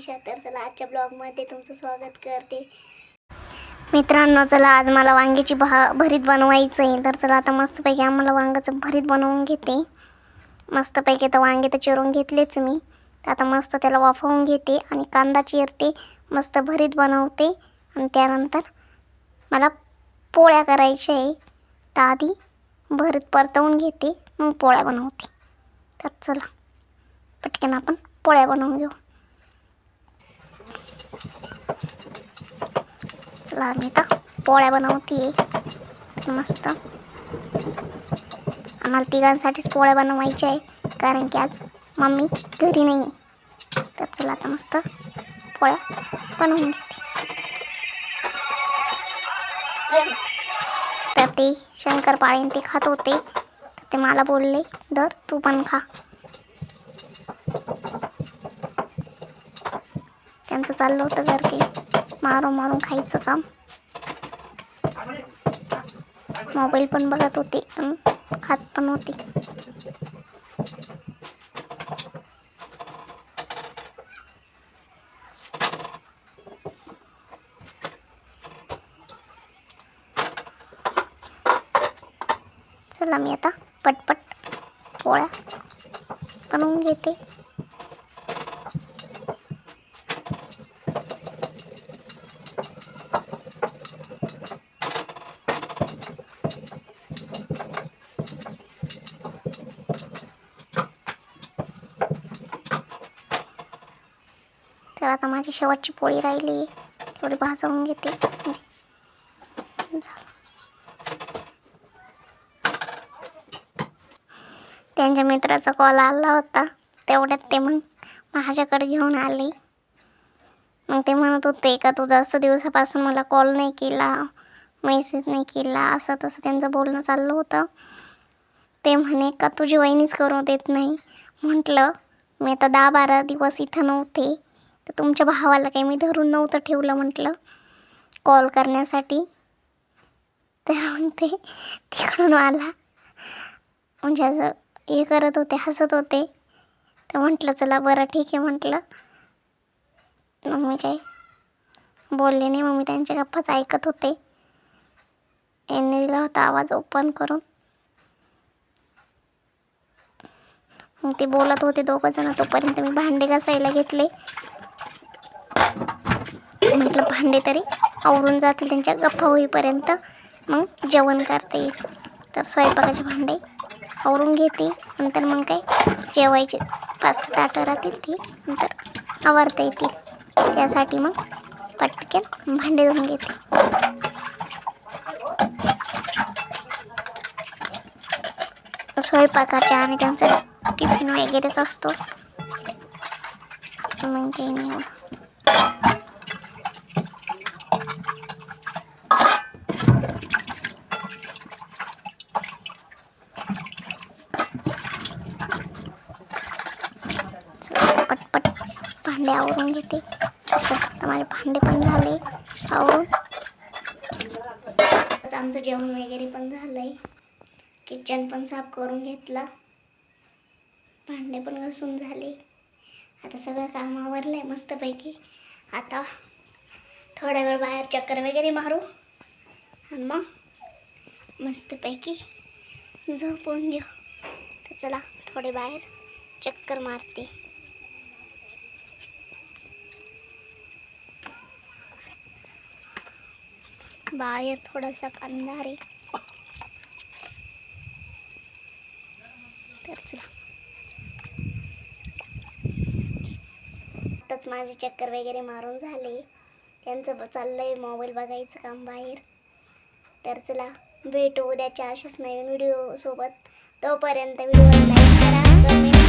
मनीषा तर चला आजच्या ब्लॉगमध्ये तुमचं स्वागत करते. मित्रांनो चला आज मला वांग्याची भा भरीत बनवायचं आहे. तर चला आता मस्तपैकी आम्हाला वांग्याचं भरीत बनवून घेते. मस्तपैकी तर वांगे तर चिरून घेतलेच मी. तर आता मस्त त्याला वाफवून घेते आणि कांदा चिरते मस्त भरीत बनवते. आणि त्यानंतर मला पोळ्या करायच्या आहे. तर आधी भरीत परतवून घेते मग पोळ्या बनवते. तर चला पटकन आपण पोळ्या बनवून घेऊ. चला मी तर पोळ्या बनवते. मस्त. आम्हाला तिघांसाठीच पोळ्या बनवायच्या आहे कारण की आज मम्मी घरी नाही आहे तर चला आता मस्त पोळ्या बनवून घेते. तर ते शंकरपाळीन ते खात होते. तर ते मला बोलले दर तू पण खा. त्यांचं चाललं होतं घर की मारून मारून खायचं काम. मोबाईल पण बघत होते आणि खात पण होते. चला मी आता पटपट पोळ्या बनवून घेते. तर आता माझी शेवटची पोळी राहिली. तेवढी भाजवून घेते. म्हणजे त्यांच्या मित्राचा कॉल आला होता. तेवढ्यात ते मग माझ्याकडे घेऊन आले. मग ते म्हणत होते का तू जास्त दिवसापासून मला कॉल नाही केला मेसेज नाही केला असं तसं त्यांचं बोलणं चाललं होतं. ते म्हणे का तुझी वहिनीच करू देत नाही? म्हटलं मी आता दहा बारा दिवस इथं नव्हते. तर तुमच्या भावाला काही मी धरून नव्हतं ठेवलं म्हटलं. कॉल करण्यासाठी. तर मग ते तिकडून आला. म्हणजे असं हे करत होते हसत होते. तर म्हटलं चला बरं ठीक आहे म्हटलं. मग मी काही बोलले नाही. मग मी त्यांच्या गप्पाच ऐकत होते. यांनी दिला होता आवाज ओपन करून. मग ते बोलत होते दोघंजणं तोपर्यंत मी भांडे घासायला घेतले. भांडे तरी आवरून जातील त्यांच्या गप्पा होईपर्यंत. मग जेवण करता. येईल तर स्वयंपाकाचे भांडे आवरून घेते. नंतर मग काय जेवायचे. पाच सात आठ राहतील ती. नंतर आवरता येतील त्यासाठी मग पटकन भांडे धुवून घेते. स्वयंपाकाच्या आणि त्यांचा टिफिन वगैरेच असतो. मग काही नाही भांडे आवरून घेते. माझे भांडे पण झाले आवरून. आमचं जेवण वगैरे पण झालंय. किचन पण साफ करून घेतला. भांडे पण घासून झाले. आता सगळं काम आवरलंय मस्तपैकी. आता थोड्या वेळ बाहेर चक्कर वगैरे मारू. आणि मग मस्तपैकी झोपून घेऊ. तर चला थोडे बाहेर चक्कर मारते. बाहेर थोडासा अंधार आहे. तर आताच माझे चक्कर वगैरे मारून झाले. त्यांचं चाललंय मोबाईल बघायचं काम बाहेर. तर चला भेटू उद्याच्या अशाच नवीन व्हिडिओ सोबत. तोपर्यंत व्हिडिओ लाईक करा कमेंट करा